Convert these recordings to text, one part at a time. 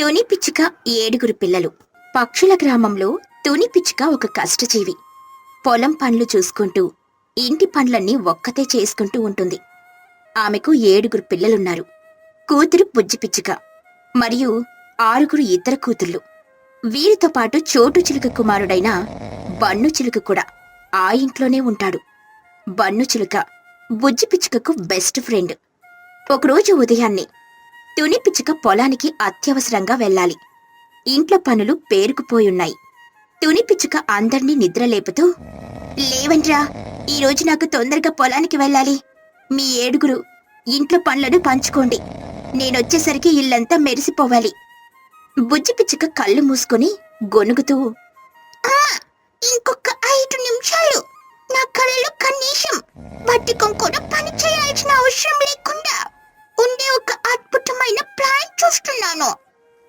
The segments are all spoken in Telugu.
తుని పిచ్చుక ఏడుగురు పిల్లలు. పక్షుల గ్రామంలో తుని పిచ్చుక ఒక కష్టజీవి. పొలం పనులు చూసుకుంటూ ఇంటి పనులన్నీ ఒక్కతే చేసుకుంటూ ఉంటుంది. ఆమెకు ఏడుగురు పిల్లలున్నారు. కూతురు బుజ్జి పిచ్చుక మరియు ఆరుగురు ఇద్దరు కూతుర్లు వీరితో పాటు చోటు చిలుక కుమారుడైన బన్ను చిలుక కూడా ఆ ఇంట్లోనే ఉంటాడు. బన్ను చిలుక బుజ్జి పిచ్చుకకు బెస్ట్ ఫ్రెండ్. ఒకరోజు ఉదయాన్నే తుని పిచ్చుక పొలానికి అత్యవసరంగా వెళ్ళాలి. ఇంట్లో పనులు పేరుకుపోయున్నాయి. తుని పిచ్చుక అందర్నీ నిద్రలేపుతూ లేవండ్రా ఈరోజు నాకు తొందరగా పొలానికి వెళ్ళాలి. మీ ఏడుగురు ఇంట్లో పనులను పంచుకోండి. నేనొచ్చేసరికి ఇల్లంతా మెరిసిపోవాలి. బుజ్జి పిచ్చుక కళ్ళు మూసుకొని గొనుగుతూ ఇంకొక ఐదు నిమిషాలు. నా కళ్ళు కనీసం పట్టుకొని కూడా పని చేయాల్సిన అవసరం లేకుండా ఉండే ఒక అద్భుతమైన ప్లాన్ చూస్తున్నాను.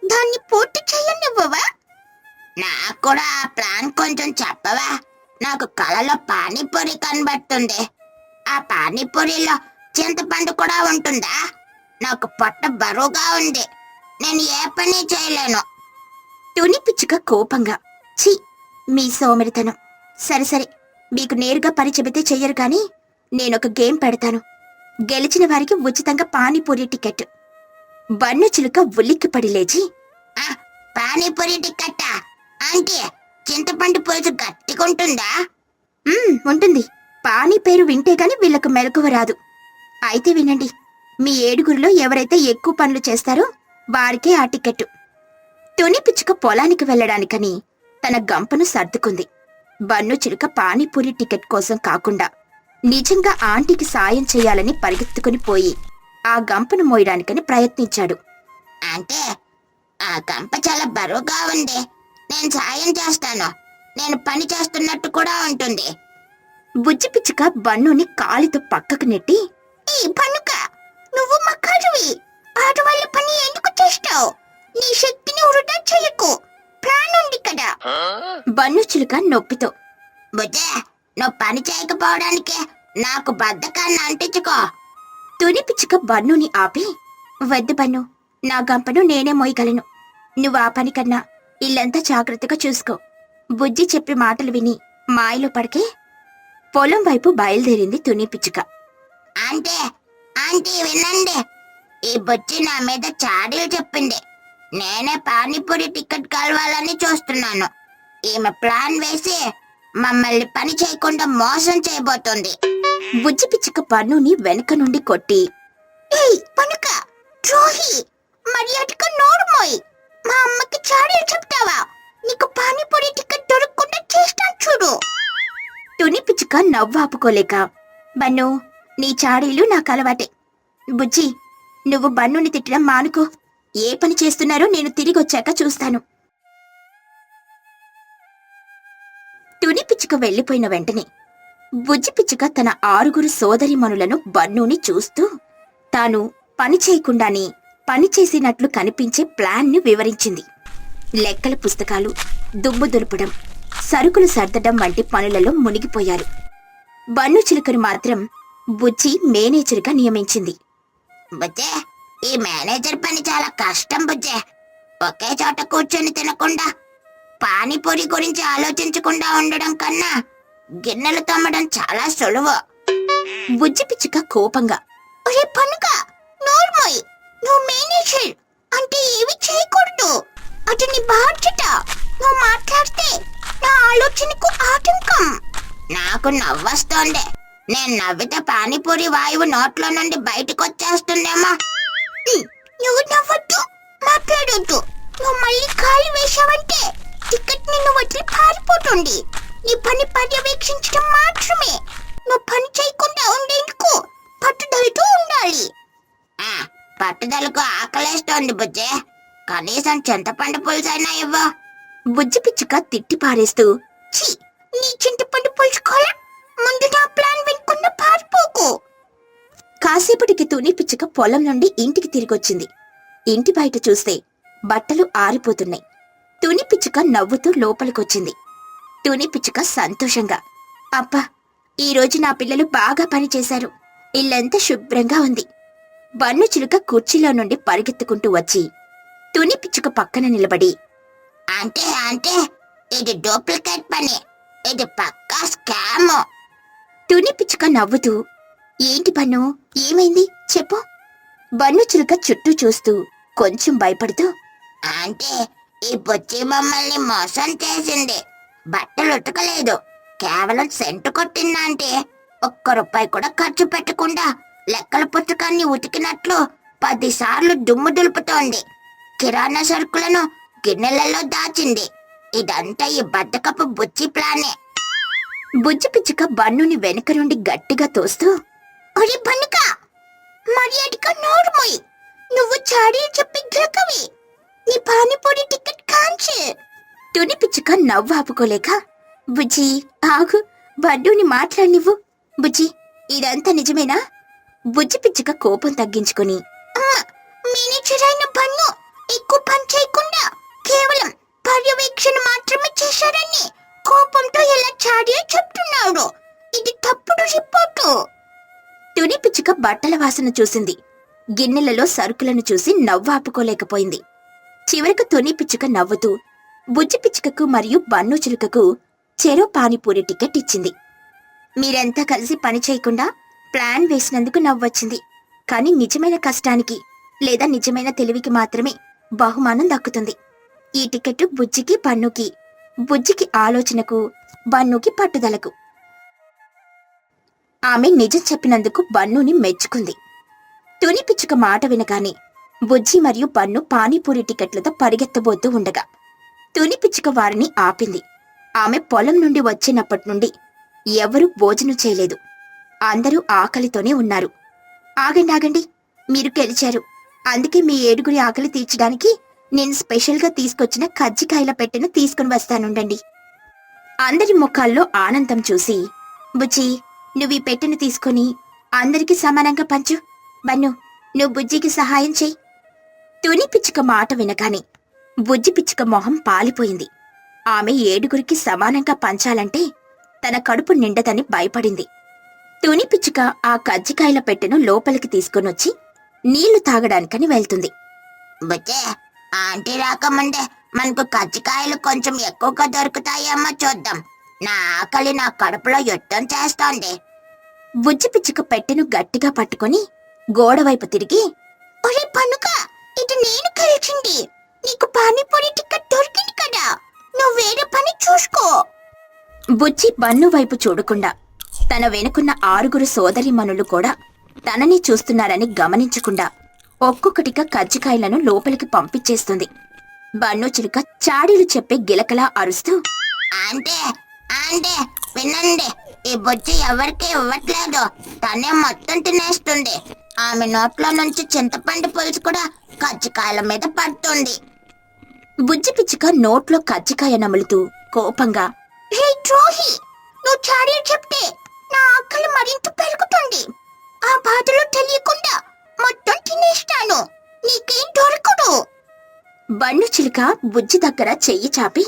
దాన్ని పూర్తి చేయనివ్వవా? నాకు కూడా ఆ ప్లాన్ కొంచెం చెప్పవా? నాకు కళలో పానీపూరి కనబడుతుంది. ఆ పానీపూరిలో చింతపండు కూడా ఉంటుందా? నాకు పొట్ట బరువుగా ఉంది. నేను ఏ పని చేయలేను. తుని పిచ్చుక కోపంగా ఛీ మీ సోమరితనం. సరే సరే మీకు నేరుగా పని చెబితే చెయ్యరు కానీ నేనొక గేమ్ పెడతాను. గెలిచిన వారికి ఉచితంగా పానీపూరి టికెట్. బన్ను చిలుక ఉలిక్కిపడి లేచి పానీపూరి టికెట్ అంటే చింతపండు పులుసు గట్టిగుంటుందా ఉంటుంది? పానీ పేరు వింటే గాని వీళ్ళకు మెలకువ రాదు. అయితే వినండి మీ ఏడుగురిలో ఎవరైతే ఎక్కువ పనులు చేస్తారో వారికే ఆ టికెట్ తుని పిచ్చుక పొలానికి వెళ్ళడానికని తన గంపను సర్దుకుంది. బన్ను చిలుక పానీపూరి టికెట్ కోసం కాకుండా నిజంగా ఆంటీకి సాయం చేయాలని పరిగెత్తుకుని పోయి ఆ గంపను మోయడానికని ప్రయత్నించాడు. అంటే ఆ గంప చాలా బరువుగా ఉంది. నేను సాయం చేస్తాను. నేను పని చేస్తున్నట్టు కూడా ఉంటుంది. బుజ్జి పిచ్చుక బన్నుని కాలితో పక్కకు నెట్టి ఈ పనుక నువ్వు మక్కడివి ఆడవాళ్ళ పని ఎందుకు చేస్తావు? నీ శక్తిని వృధా చేయకు. ఉంది కదా. బన్ను చిలుక నొప్పితో బుజ్జే నువ్వు పని చేయకపోవడానికి నాకు బద్ధకాన్ని అంటించుకో. తుని పిచ్చుక బన్నుని ఆపి వద్దు బన్ను నా గంపను నేనే మోయగలను. నువ్వు ఆ పని కన్నా ఇల్లంతా జాగ్రత్తగా చూసుకో. బుజ్జి చెప్పి మాటలు విని మాయలో పడకే పొలం వైపు బయలుదేరింది తుని పిచ్చుక. అంటే ఆంటీ వినండి. ఈ బుజ్జి నా మీద చాడీలు చెప్పింది. నేనే పానీపూరి టికెట్ కలవాలని చూస్తున్నాను. ఈమె ప్లాన్ వేసి మమ్మల్ని పని చేయకుండా మోసం చేయబోతోంది. బుజ్జి పిచ్చుక పన్నుని వెనక నుండి కొట్టి ఏయ్ పనుక ద్రోహి మర్యాదగా నోరుమోయ్ మా అమ్మకి చాడీలు చెప్తావా? నీకు పానీపూరి టికెట్ దొరకకుండా చేస్తాను చూడు. తుని పిచ్చుక నవ్వాపుకోలేక బన్ను నీ చాడీలు నాకు అలవాటే. బుజ్జి నువ్వు బన్నుని తిట్టడం మానుకో. ఏ పని చేస్తున్నారో నేను తిరిగి వచ్చాక చూస్తాను. తుని పిచ్చుక వెళ్ళిపోయిన వెంటనే బుజ్జి పిచ్చుక తన ఆరుగురు సోదరిమణులను బన్నుని చూస్తూ తాను పని చేయకుండానే పని చేసినట్లు కనిపించే ప్లాన్ను వివరించింది. లెక్కల పుస్తకాలు దుమ్ము దులపడం సరుకులు సర్దడం వంటి పనులలో మునిగిపోయారు. బన్ను చిలుకను మాత్రం బుజ్జి మేనేజర్గా నియమించింది. బుజ్జే ఈ మేనేజర్ పని చాలా కష్టం బుజ్జే. ఒకే చోట కూర్చొని తినకుండా పానీపూరి గురించి ఆలోచించకుండా ఉండడం కన్నా గిన్నెలు తోమడం చాలా సులువు. బుజ్జి పిచ్చుక కోపంగా ఒరే పనుక నోర్మోయ్ నువ్వు మేనేజర్ అంటే ఏవి చేయకూడదు. అది నీ బాధ్యత. నువ్వు మాట్లాడితే నా ఆలోచనకు ఆటంకం. నాకు నవ్వొస్తోంది. నేను నవ్వితే పానీపూరి వాయువు నోట్లో నుండి బయటకు వచ్చేస్తుందేమో. నువ్వు నవ్వద్దు మాట్లాడొద్దు. నువ్వు మళ్ళీ కాలు వేశావంటే టికెట్ నిన్ను వదిలి పారిపోతుంది. నీ పని పర్యవేక్షించడం మాత్రమే. నువ్వు పని చేయకుండా ఉండేందుకు పట్టుదలతో ఉండాలి. పట్టుదలకు ఆకలేస్తోంది బుజ్జే. కనీసం చింతపండు పులుసైనా ఇవ్వు. బుజ్జి పిచ్చుక తిట్టి పారేస్తూ ఛీ నీ చింతపండు పులుసు కోలా ముందు నా ప్లాన్ వినకుండా పారిపోకు. కాసేపటికి తుని పిచ్చుక పొలం నుండి ఇంటికి తిరిగొచ్చింది. ఇంటి బయట చూస్తే బట్టలు ఆరిపోతున్నాయి. తుని పిచ్చుక నవ్వుతూ లోపలికొచ్చింది. తుని పిచ్చుక సంతోషంగా అబ్బా ఈరోజు నా పిల్లలు బాగా పనిచేశారు ఇల్లంతా శుభ్రంగా ఉంది. బన్ను చిలుక కుర్చీలో నుండి పరిగెత్తుకుంటూ వచ్చి తుని పిచ్చుక పక్కన నిలబడి అంటే అంటే ఇది డూప్లికేట్ పని. ఇది పక్కా స్కామ్. తుని పిచ్చుక నవ్వుతూ ఏంటి బన్ను ఏమైంది? చెప్పు. బన్ను చిలుక చుట్టూ చూస్తూ కొంచెం భయపడుతూ అంటే ఈ బొచ్చి మమ్మల్ని మోసం చేసింది. బట్టలు ఉతకలేదు. కేవలం సెంటు కొట్టిందంటే ఒక్క రూపాయి కూడా ఖర్చు పెట్టకుండా లెక్కల పుస్తకాన్ని ఉతికినట్లు పదిసార్లు దుమ్ము దులుపుతోంది. కిరాణా సరుకులను గిన్నెలలో దాచింది. ఇదంతా ఈ బద్దకపు బుచ్చి ప్లానే. బుజ్జి పిచ్చుక బన్నుని వెనక నుండి గట్టిగా తోస్తూ ఒరే బన్నుక మర్యాదగా నోరుమోయ్ నువ్వు చాడీ చెప్పి గిరకవి నీ పానీపూరి టికెట్ కాంచి. తుని పిచ్చుక నవ్వు ఆపుకోలేక బుజ్జి ఆగు బడ్డూని మాట్లాడినివ్వు. బుజ్జి ఇదంతా నిజమేనా? బుజ్జి పిచ్చుక కోపం తగ్గించుకుని మేనేజర్ అయిన పన్ను ఎక్కువ పని చేయకుండా కేవలం పర్యవేక్షణ మాత్రమే చేశారని కోపంతో ఎలా చాడి చెప్తున్నాడు. ఇది తప్పుడు రిపోర్టు. తుని పిచ్చుక బట్టల వాసన చూసింది. గిన్నెలలో సరుకులను చూసి నవ్వు ఆపుకోలేకపోయింది. చివరకు తుని పిచ్చుక నవ్వుతూ బుజ్జి పిచ్చుకకు మరియు బన్ను చిలుకకు చెరో పానీపూరి టికెట్ ఇచ్చింది. మీరంతా కలిసి పని చేయకుండా ప్లాన్ వేసినందుకు నవ్వొచ్చింది. కానీ నిజమైన కష్టానికి లేదా నిజమైన తెలివికి మాత్రమే బహుమానం దక్కుతుంది. ఈ టికెట్ బుజ్జికి బన్నుకి బుజ్జికి ఆలోచనకు బన్నుకి పట్టుదలకు. ఆమె నిజం చెప్పినందుకు బన్నుని మెచ్చుకుంది. తుని పిచ్చుక మాట వినగానే బుజ్జి మరియు పన్ను పానీపూరి టికెట్లతో పరిగెత్తబోతూ ఉండగా తుని పిచ్చుక వారిని ఆపింది. ఆమె పొలం నుండి వచ్చినప్పటి నుండి ఎవరూ భోజనం చేయలేదు. అందరూ ఆకలితోనే ఉన్నారు. ఆగండి ఆగండి మీరు గెలిచారు. అందుకే మీ ఏడుగురి ఆకలి తీర్చడానికి నేను స్పెషల్గా తీసుకొచ్చిన కజ్జికాయల పెట్టెను తీసుకుని వస్తానుండండి. అందరి ముఖాల్లో ఆనందం చూసి బుజ్జి నువ్వు ఈ పెట్టెను తీసుకొని అందరికీ సమానంగా పంచు. బన్ను నువ్వు బుజ్జికి సహాయం చెయ్యి తుని పిచ్చుక మాట వినగానే బుజ్జి పిచ్చుక మొహం పాలిపోయింది. ఆమె ఏడుగురికి సమానంగా పంచాలంటే తన కడుపు నిండదని భయపడింది. తుని పిచ్చుక ఆ కజ్జికాయల పెట్టెను లోపలికి తీసుకొనొచ్చి నీళ్ళు తాగడానికని వెళ్తుంది. బుజ్జే ఆంటీ రాకముందే మనకు కజ్జికాయలు కొంచెం ఎక్కువగా దొరుకుతాయేమో చూద్దాం. నా ఆకలి నా కడుపులో యుద్ధం చేస్తోంది. బుజ్జి పిచ్చుక పెట్టెను గట్టిగా పట్టుకొని గోడవైపు తిరిగి ఒరే పనుక! ఇది నేను కలిసింది. నీకు పానీపూరి టికెట్ దొరికింది కదా. నువ్వు వేరే పని చూసుకో. బుజ్జి బన్ను వైపు చూడకుండా తన వెనుకున్న ఆరుగురు సోదరిమణులు కూడా తనని చూస్తున్నారని గమనించకుండా ఒక్కొక్కటిగా కజ్జికాయలను లోపలికి పంపించేస్తుంది. బన్ను చిలుక చాడీలు చెప్పే గిలకలా అరుస్తూ అంటే అంటే వినండి. ఈ బుజ్జి ఎవరికి ఇవ్వట్లేదు. తనే మొత్తం తినేస్తుంది. ఆమె నోట్లో నుంచి చింతపండు పులుసు కూడా కజ్జికాయల మీద పడుతుంది. బుజ్జి పిచ్చుక నోట్లో కజ్జికాయ నములుతూ కోపంగా రే ద్రోహి నువ్వు చాడీ చెప్తే నా ఆకలి మరింత పెరుగుతుంది. ఆ బాధలో తెలియకుండా మొత్తం తినేస్తాను. నీకేం దొరకదు. బండు చిలుక బుజ్జి దగ్గర చెయ్యి చాపి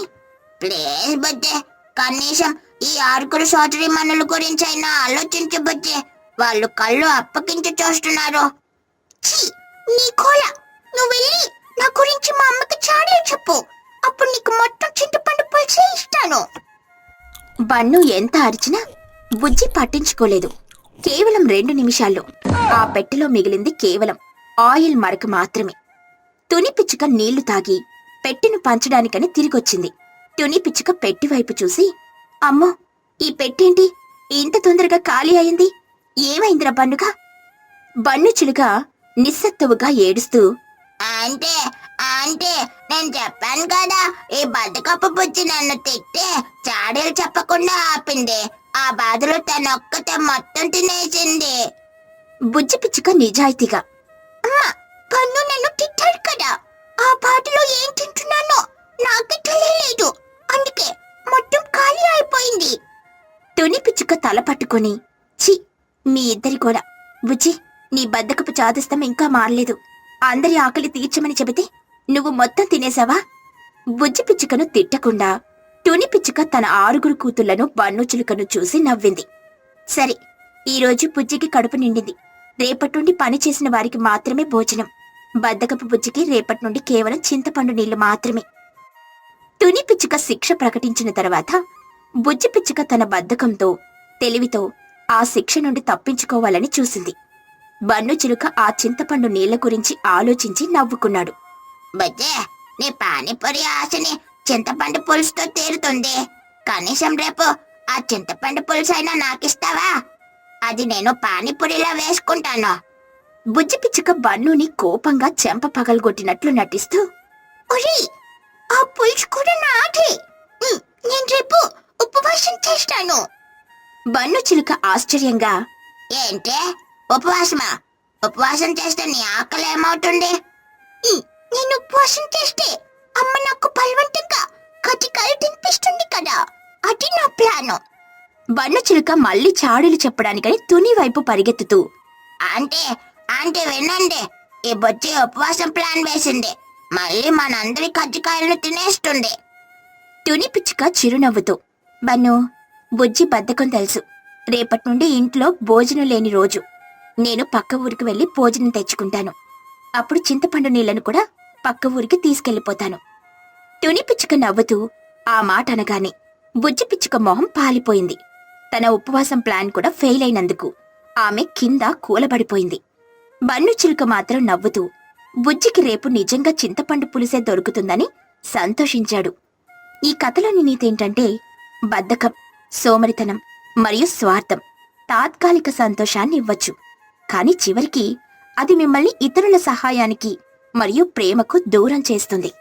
ప్లీజ్ బుజ్జి కనీసం ఈ ఆరుగురు సోదరి మనుల గురించి అయినా ఆలోచించు బుజ్జి. వాళ్ళు కళ్ళు అప్పగించి చూస్తున్నారు. నీకోలా నువ్వు వెళ్ళి నా గురించి మా అమ్మకి చాడే చెప్పు. అప్పుడు నీకు మొత్తం చింతపండు పులిసే ఇస్తాను. బన్ను ఎంత అరిచినా బుజ్జి పట్టించుకోలేదు. కేవలం రెండు నిమిషాల్లో. ఆ పెట్టెలో మిగిలింది కేవలం ఆయిల్ మరక మాత్రమే. తుని పిచ్చుక నీళ్ళు తాగి పెట్టెను పంచడానికని తిరిగొచ్చింది. తుని పిచ్చుక పెట్టి వైపు చూసి అమ్మో ఈ పెట్టేంటి? ఇంత తొందరగా ఖాళీ అయింది. ఏమైందిరా బన్నుగా? బన్ను చిలుక నిస్సత్తువుగా ఏడుస్తూ అంటే అంటే నేను చెప్పాను కదా ఈ బద్దకప్పు బుజ్జి నన్ను తిట్టి చాడీలు చెప్పకుండా ఆపింది. ఆ బాధలో తనొక్కతే మొత్తం తినేసింది. బుజ్జి పిచ్చుక నిజాయితీగా అమ్మా పన్ను నన్ను తిట్టాడు కదా ఆ బాధలో ఏం తింటున్నానో నాకే తెలియలేదు. అందుకే మొత్తం ఖాళీ అయిపోయింది. తుని పిచ్చుక తల పట్టుకొని మీ ఇద్దరి కూడా. బుజ్జి నీ బద్దకపు చాదస్తం ఇంకా మారలేదు. అందరి ఆకలి తీర్చమని చెబితే నువ్వు మొత్తం తినేసావా బుజ్జి పిచ్చుకను తిట్టకుండా టుని పిచ్చుక తన ఆరుగురు కూతుళ్ళను బన్నుచులుకను చూసి నవ్వింది. సరే ఈరోజు బుజ్జికి కడుపు నిండింది. రేపటి నుండి పని చేసిన వారికి మాత్రమే భోజనం. బద్దకపు బుజ్జికి రేపటి నుండి కేవలం చింతపండు నీళ్ళు మాత్రమే. తుని పిచ్చుక శిక్ష ప్రకటించిన తర్వాత బుజ్జి పిచ్చుక తన బద్ధకంతో తెలివితో ఆ శిక్ష నుండి తప్పించుకోవాలని చూసింది. బన్ను చిలుక ఆ చింతపండు నీళ్ళ గురించి ఆలోచించి నవ్వుకున్నాడు. బజ్జే నీ పానీపూరి ఆశని చింతపండు పులుసుతో తీరుతుంది. కనీసం రేపు ఆ చింతపండు పులుసు అయినా నాకిస్తావా? అది నేను పానీపూరిలో వేసుకుంటాను. బుజ్జి పిచ్చుక బన్నుని కోపంగా చెంప పగలగొట్టినట్లు నటిస్తూ ఒరే ఆ పులుసు కూడా నాకే నేను రేపు ఉపవాసం చేస్తాను. బన్ను చిలుక ఆశ్చర్యంగా ఏంటే? ఉపవాసమా? ఉపవాసం చేస్తే నీ ఆకలి ఏమవుతుంది? నేను ఉపవాసం చేస్తే అమ్మ నాకు బలవంతంగా కటికాయలు తినిపిస్తుంది కదా అది నా ప్లాను. బన్ను చిలుక మళ్ళీ చాడులు చెప్పడానికని తుని వైపు పరిగెత్తుతూ అంటే అంటే వినండి. ఈ బొచ్చి ఉపవాసం ప్లాన్ వేసింది. మళ్ళీ మనందరి కజ్జికాయలను తినేస్తుంది. తుని పిచ్చుక చిరునవ్వుతూ బన్ను బుజ్జి బద్ధకం తెలుసు. రేపటి నుండి ఇంట్లో భోజనం లేని రోజు. నేను పక్క ఊరికి వెళ్ళి భోజనం తెచ్చుకుంటాను. అప్పుడు చింతపండు నీళ్ళను కూడా పక్క ఊరికి తీసుకెళ్ళిపోతాను తుని పిచ్చుక నవ్వుతూ ఆ మాట అనగానే బుజ్జి పిచ్చుక మొహం పాలిపోయింది. తన ఉపవాసం ప్లాన్ కూడా ఫెయిల్ అయినందుకు ఆమె కింద కూలబడిపోయింది. బన్ను చిలుక మాత్రం నవ్వుతూ బుజ్జికి రేపు నిజంగా చింతపండు పులిసే దొరుకుతుందని సంతోషించాడు. ఈ కథలోని నీతేంటంటే బద్ధకం. సోమరితనం మరియు స్వార్థం. తాత్కాలిక సంతోషాన్ని ఇవ్వచ్చు. కానీ చివరికి అది మిమ్మల్ని ఇతరుల సహాయానికి మరియు ప్రేమకు దూరం చేస్తుంది.